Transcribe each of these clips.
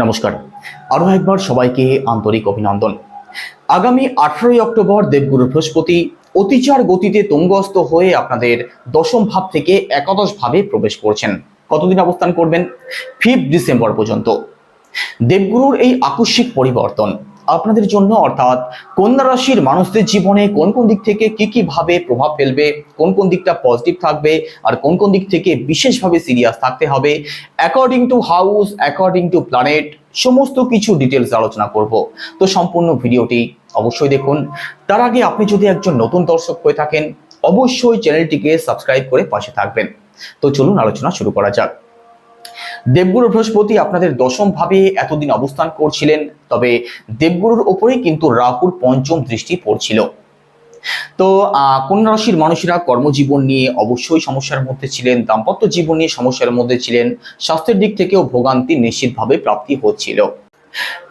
নমস্কার। আরও একবার সবাইকে আন্তরিক অভিনন্দন। আগামী আঠারোই অক্টোবর দেবগুরু বৃহস্পতি অতিচার গতিতে তঙ্গস্ত হয়ে আপনাদের দশম ভাব থেকে একাদশ ভাবে প্রবেশ করছেন। কতদিন অবস্থান করবেন? ফিফ ডিসেম্বর পর্যন্ত। দেবগুরুর এই আকস্মিক পরিবর্তন আপনাদের জন্য অর্থাৎ কন্যা রাশির মানুষদের জীবনে কোন কোন দিক থেকে কি কি ভাবে প্রভাব ফেলবে, কোন কোন দিকটা পজিটিভ থাকবে আর কোন কোন দিক থেকে বিশেষভাবে সিরিয়াস থাকতে হবে according to house according to planet সমস্ত কিছু ডিটেলস আলোচনা করব। তো সম্পূর্ণ ভিডিওটি অবশ্যই দেখুন। তার আগে আপনি যদি একজন নতুন দর্শক হয়ে থাকেন, অবশ্যই চ্যানেলটিকে সাবস্ক্রাইব করে পাশে থাকবেন। তো চলুন আলোচনা শুরু করা যাক। দেবগুরু বৃহস্পতি আপনাদের দশম ভাবে এতদিন অবস্থান করছিলেন, তবে দেবগুরুর ওপরেই কিন্তু রাহুর পঞ্চম দৃষ্টি পড়ছিল। তো কন্যা রাশির মানুষেরা কর্মজীবন নিয়ে অবশ্যই সমস্যার মধ্যে ছিলেন, দাম্পত্য জীবন নিয়ে সমস্যার মধ্যে ছিলেন, স্বাস্থ্যের দিক থেকেও ভোগান্তি নিশ্চিতভাবে প্রাপ্তি হচ্ছিল।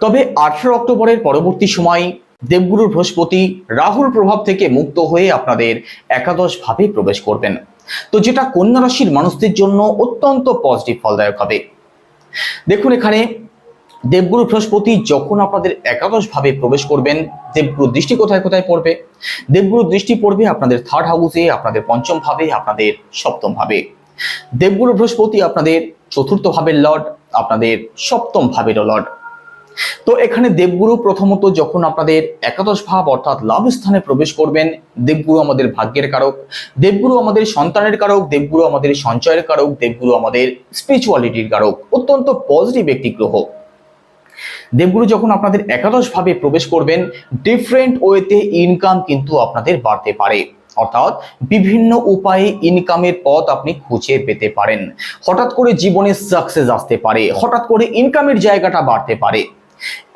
তবে আঠারো অক্টোবরের পরবর্তী সময় দেবগুরুর বৃহস্পতি রাহুর প্রভাব থেকে মুক্ত হয়ে আপনাদের একাদশ ভাবে প্রবেশ করবেন। তো যেটা কন্যা রাশির মানুষদের জন্য অত্যন্ত পজিটিভ ফলদায়ক হবে। দেখুন এখানে দেবগুরু বৃহস্পতি যখন আপনাদের একাদশ ভাবে প্রবেশ করবেন দেবগুরু দৃষ্টি কোথায় কোথায় পড়বে? দেবগুরু দৃষ্টি পড়বে আপনাদের থার্ড হাউসে আপনাদের পঞ্চম ভাবে, আপনাদের সপ্তম ভাবে। দেবগুরু বৃহস্পতি আপনাদের চতুর্থ ভাবের লর্ড আপনাদের সপ্তম ভাবেরও লর্ড তো এখানে দেবগুরু প্রথমত যখন আপনাদের একাদশ ভাব, অর্থাৎ লাভ স্থানে প্রবেশ করবেন, দেবগুরু আমাদের ভাগ্যের কারক, দেবগুরু আমাদের সন্তানের কারক, দেবগুরু আমাদের সঞ্চয়ের কারক, দেবগুরু আমাদের স্পিরিচুয়ালিটির কারক, অত্যন্ত পজিটিভ একটি গ্রহ। দেবগুরু যখন আপনাদের একাদশ ভাবে প্রবেশ করবেন ডিফারেন্ট ওয়েতে ইনকাম কিন্তু আপনাদের বাড়তে পারে। অর্থাৎ বিভিন্ন উপায়ে ইনকামের পথ আপনি খুঁজে পেতে পারেন। হঠাৎ করে জীবনে সাকসেস আসতে পারে, হঠাৎ করে ইনকামের জায়গাটা বাড়তে পারে।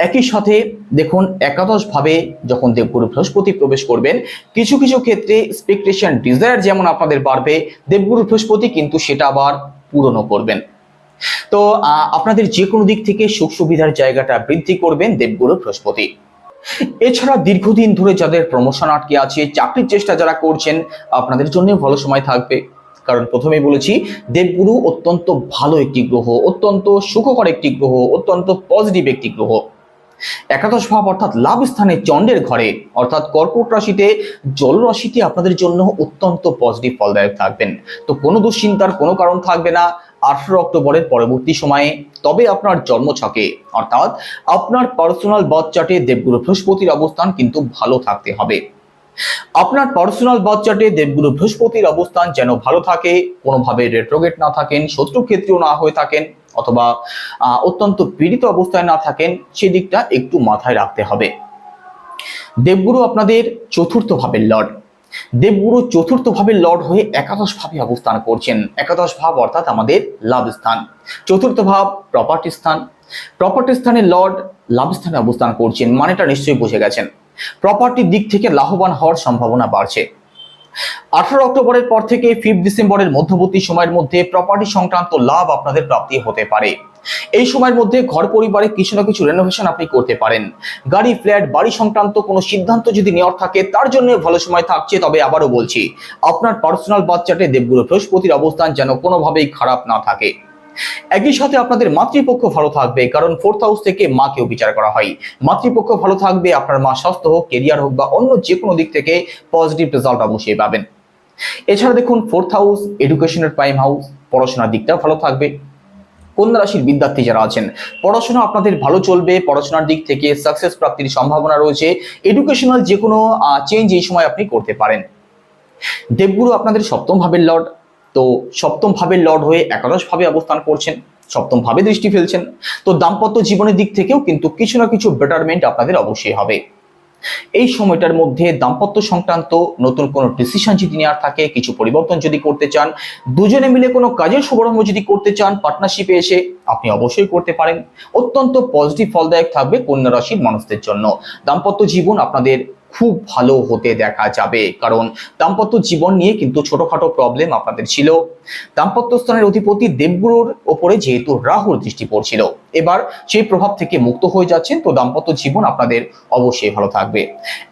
একই সাথে দেখুন একাদশ ভাবে যখন দেবগুরু বৃহস্পতি প্রবেশ করবেন, কিছু কিছু ক্ষেত্রে এক্সপেকটেশন ডিজায়ার যেমন আপনাদের বাড়বে, দেবগুরু বৃহস্পতি কিন্তু সেটা আবার পূরণও করবেন। তো আপনাদের যে কোনো দিক থেকে সুখ সুবিধার জায়গাটা বৃদ্ধি করবেন দেবগুরু বৃহস্পতি। এছাড়া দীর্ঘদিন ধরে যাদের প্রমোশন আটকে আছে, চাকরির চেষ্টা যারা করছেন, আপনাদের জন্য ভালো সময় থাকবে। কারণ প্রথমেই বলেছি, দেবগুরু অত্যন্ত ভালো একটি গ্রহ, অত্যন্ত সুখকর একটি গ্রহ, অত্যন্ত পজিটিভ একটি গ্রহ। একাদশ ভাব অর্থাৎ লাভ স্থানে চন্ডের ঘরে, অর্থাৎ কর্কট রাশিতে জলরাশিতে আপনাদের জন্য অত্যন্ত পজিটিভ ফলদায়ক থাকবেন। তো কোনো দুশ্চিন্তার কোনো কারণ থাকবে না, আঠারো অক্টোবরের পরবর্তী সময়ে, তবে আপনার জন্ম ছকে, অর্থাৎ আপনার পার্সোনাল বার্থ চার্টে দেবগুরু বৃহস্পতির অবস্থান কিন্তু ভালো থাকতে হবে। আপনার পার্সোনাল বার্থ চার্টে দেবগুরু বৃহস্পতির অবস্থান যেন ভালো থাকে, কোনোভাবে রেট্রোগেট না থাকেন, শত্রু ক্ষেত্রেও না হয়ে থাকেন, অথবা অত্যন্ত পীড়িত অবস্থায় না থাকেন, সেদিকটা একটু মাথায় রাখতে হবে। দেবগুরু আপনাদের চতুর্থ ভাবের লর্ড। দেবগুরু চতুর্থ ভাবের লর্ড হয়ে একাদশ ভাবে অবস্থান করছেন। একাদশ ভাব অর্থাৎ আমাদের লাভ স্থান। চতুর্থ ভাব প্রপার্টি স্থান। প্রপার্টি স্থানের লর্ড লাভ স্থানে অবস্থান করছেন, মানেটা নিশ্চয়ই বুঝে গেছেন। প্রপার্টির দিক থেকে লাভবান হওয়ার সম্ভাবনা বাড়ছে। আঠারো অক্টোবরের পর থেকে ফিফ ডিসেম্বরের মধ্যবর্তী সময়ের মধ্যে প্রপার্টি সংক্রান্ত লাভ আপনাদের প্রাপ্তি হতে পারে। এই সময়ের মধ্যে ঘর পরিবারে কিছু না কিছু রেনোভেশন আপনি করতে পারেন। গাড়ি ফ্ল্যাট বাড়ি সংক্রান্ত কোনো সিদ্ধান্ত যদি নেওয়ার থাকে, তার জন্য ভালো সময় থাকছে, তবে আবারও বলছি, আপনার পার্সোনাল বাচ্চাটে দেবগুরু বৃহস্পতির অবস্থান যেন কোনোভাবেই খারাপ না থাকে। একই সাথে আপনাদের মাতৃপক্ষ ভালো থাকবে, কারণ ফোর্থ হাউস থেকে মাকেও বিচার করা হয়। মাতৃপক্ষ ভালো থাকবে, আপনার মা স্বাস্থ্য হোক কেরিয়ার হোক বা অন্য যে কোনো দিক থেকে পজিটিভ রেজাল্ট অবশ্যই পাবেন। এছাড়া দেখুন ফোর্থ হাউস এডুকেশনের প্রাইম হাউস পড়াশোনার দিকটাও ভালো থাকবে। কন্যা রাশির বিদ্যার্থী যারা আছেন, পড়াশোনা আপনাদের ভালো চলবে, পড়াশোনার দিক থেকে সাকসেস প্রাপ্তির সম্ভাবনা রয়েছে এডুকেশনাল যে কোনো চেঞ্জ এই সময় আপনি করতে পারেন। দেবগুরু আপনাদের সপ্তম ভাবের লর্ড তো সপ্তম ভাবের লর্ড হয়ে একাদশ ভাবে অবস্থান করছেন, সপ্তম ভাবে দৃষ্টি ফেলছেন, তো দাম্পত্য জীবনের দিক থেকেও কিন্তু কিছু না কিছু বেটারমেন্ট আপনাদের অবশ্যই হবে। এই সময়টার মধ্যে দাম্পত্য সংক্রান্ত নতুন কোনো ডিসিশন যদি নেওয়ার থাকে, কিছু পরিবর্তন যদি করতে চান, দুজনে মিলে কোনো কাজের শুভারম্ভ যদি করতে চান পার্টনারশিপে এসে আপনি অবশ্যই করতে পারেন। অত্যন্ত পজিটিভ ফলদায়ক থাকবে কন্যা রাশির মানুষদের জন্য। দাম্পত্য জীবন আপনাদের খুব ভালো হতে দেখা যাবে। কারণ দাম্পত্য জীবন নিয়ে কিন্তু ছোটখাটো প্রবলেম আপনাদের ছিল। দাম্পত্য স্থানের অধিপতি দেবগুরুর ওপরে যেহেতু রাহুর দৃষ্টি পড়ছিল। এবার সেই প্রভাব থেকে মুক্ত হয়ে যাচ্ছেন, তো দাম্পত্য জীবন আপনাদের অবশ্যই ভালো থাকবে।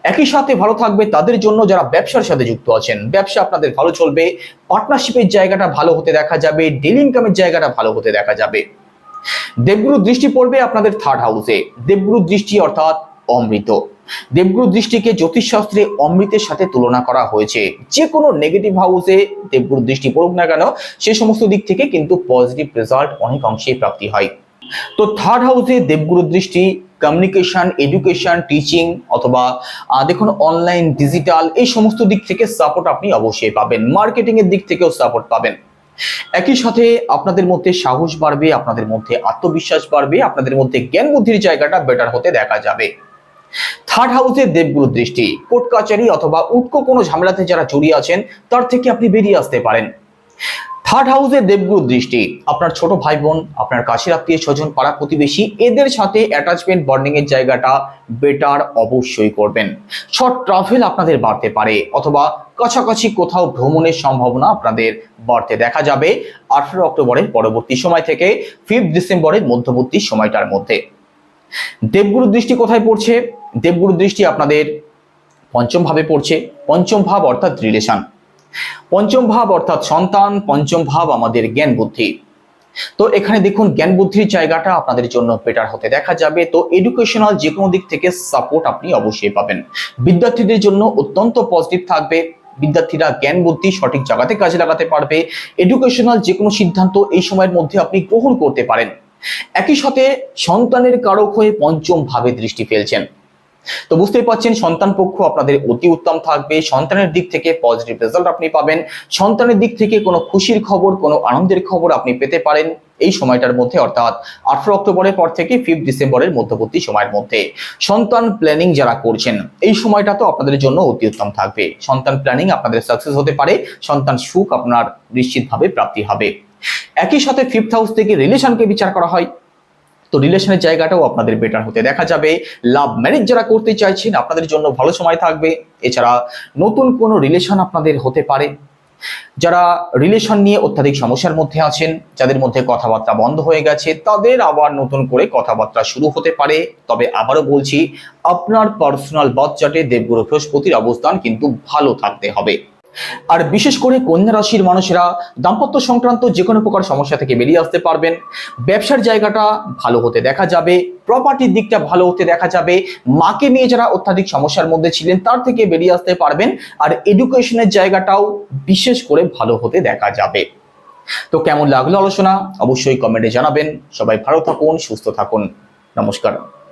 একই সাথে ভালো থাকবে তাদের জন্য যারা ব্যবসার সাথে যুক্ত আছেন। ব্যবসা আপনাদের ভালো চলবে পার্টনারশিপের জায়গাটা ভালো হতে দেখা যাবে ডেলি ইনকামের জায়গাটা ভালো হতে দেখা যাবে। দেবগুরু দৃষ্টি পড়বে আপনাদের থার্ড হাউসে দেবগুরু দৃষ্টি অর্থাৎ অমৃত। দেবগুরু দৃষ্টিকে জ্যোতিষশাস্ত্রে অমৃতের সাথে তুলনা করা হয়েছে। যে কোনো নেগেটিভ হাউসে দেবগুরু দৃষ্টি পড়ুক না কেন, সে সমস্ত দিক থেকে কিন্তু পজিটিভ রেজাল্ট অনেক অংশেই প্রাপ্তি হয়। তো থার্ড হাউসে দেবগুরু দৃষ্টি কমিউনিকেশন এডুকেশন টিচিং অথবা দেখুন অনলাইন ডিজিটাল এই সমস্ত দিক থেকে সাপোর্ট আপনি অবশ্যই পাবেন। মার্কেটিং এর দিক থেকেও সাপোর্ট পাবেন। একই সাথে আপনাদের মধ্যে সাহস বাড়বে, আপনাদের মধ্যে আত্মবিশ্বাস বাড়বে, আপনাদের মধ্যে জ্ঞান বুদ্ধির জায়গাটা বেটার হতে দেখা যাবে। থার্ড হাউসে দেবগুরু দৃষ্টি, কোর্ট কাচারি অথবা উটকো কোনো ঝামেলাতে যারা জড়িয়ে আছেন, তার থেকে আপনি বেরিয়ে আসতে পারেন। থার্ড হাউসে দেবগুরু দৃষ্টি, আপনার ছোট ভাই বোন আপনার কাছের আত্মীয় স্বজন, পাড়া প্রতিবেশী, এদের সাথে অ্যাটাচমেন্ট বন্ডিং এর জায়গাটা বেটার অবশ্যই করবেন। শর্ট ট্রাভেল আপনাদের বাড়তে পারে, অথবা কাছাকাছি কোথাও ভ্রমণের সম্ভাবনা আপনাদের বাড়তে দেখা যাবে আঠারো অক্টোবরের পরবর্তী সময় থেকে ফিফথ ডিসেম্বরের মধ্যবর্তী সময়টার মধ্যে। দেবগুরু দৃষ্টি কোথায় পড়ছে? দেবগুরু দৃষ্টি আপনাদের পঞ্চম ভাবে পড়ছে। পঞ্চম ভাব অর্থাৎ রিলেশন পঞ্চম ভাব অর্থাৎ সন্তান, পঞ্চম ভাব আমাদের জ্ঞান বুদ্ধি। তো এখানে দেখুন, জ্ঞান বুদ্ধির জায়গাটা আপনাদের জন্য বেটার হতে দেখা যাবে। তো এডুকেশনাল যে কোনো দিক থেকে সাপোর্ট আপনি অবশ্যই পাবেন। বিদ্যার্থীদের জন্য অত্যন্ত পজিটিভ থাকবে। বিদ্যার্থীরা জ্ঞান বুদ্ধি সঠিক জায়গাতে কাজে লাগাতে পারবে। এডুকেশনাল যে কোনো সিদ্ধান্ত এই সময়ের মধ্যে আপনি গ্রহণ করতে পারেন। একই সাথে সন্তানের কারক হয়ে পঞ্চম ভাবে দৃষ্টি ফেলছেন। তো বুঝতেই পারছেন, সন্তান পক্ষ আপনাদের অতি উত্তম থাকবে। সন্তানের দিক থেকে পজিটিভ রেজাল্ট আপনি পাবেন। সন্তানের দিক থেকে কোনো খুশির খবর, কোনো আনন্দের খবর আপনি পেতে পারেন এই সময়টার মধ্যে, অর্থাৎ আঠারো অক্টোবরের পর থেকে ফিফথ ডিসেম্বরের মধ্যবর্তী সময়ের মধ্যে। সন্তান প্ল্যানিং যারা করছেন, এই সময়টা তো আপনাদের জন্য অতি উত্তম থাকবে। সন্তান প্ল্যানিং আপনাদের সাকসেস হতে পারে, সন্তান সুখ আপনার নিশ্চিতভাবে প্রাপ্তি হবে। একই সাথে ফিফথ হাউস থেকে রিলেশনকে বিচার করা হয়। তো রিলেশনের জায়গাটাও আপনাদের বেটার হতে। দেখা যাবে লাভ ম্যারেজ যারা করতে চাইছেন, আপনাদের জন্য ভালো সময় থাকবে। এছাড়া নতুন কোনো রিলেশন আপনাদের হতে পারে। যারা রিলেশন নিয়ে অত্যাধিক সমস্যার মধ্যে আছেন, যাদের মধ্যে কথাবার্তা বন্ধ হয়ে গেছে, তাদের আবার নতুন করে কথাবার্তা শুরু হতে পারে। তবে আবারও বলছি, আপনার পার্সোনাল বাচ্চাটে দেবগুরু বৃহস্পতির অবস্থান কিন্তু ভালো থাকতে হবে। আর বিশেষ করে কন্যা রাশির মানুষেরা দাম্পত্য সংক্রান্ত যে কোনো প্রকার সমস্যা থেকে বেরিয়ে আসতে পারবেন। ব্যবসার জায়গাটা ভালো হতে দেখা যাবে প্রপার্টির দিকটা ভালো হতে দেখা যাবে। মাকে নিয়ে যারা অত্যাধিক সমস্যার মধ্যে ছিলেন, তার থেকে বেরিয়ে আসতে পারবেন। আর এডুকেশনের জায়গাটাও বিশেষ করে ভালো হতে দেখা যাবে। তো কেমন লাগল আলোচনা? অবশ্যই কমেন্টে জানাবেন। সবাই ভালো থাকুন, সুস্থ থাকুন। নমস্কার।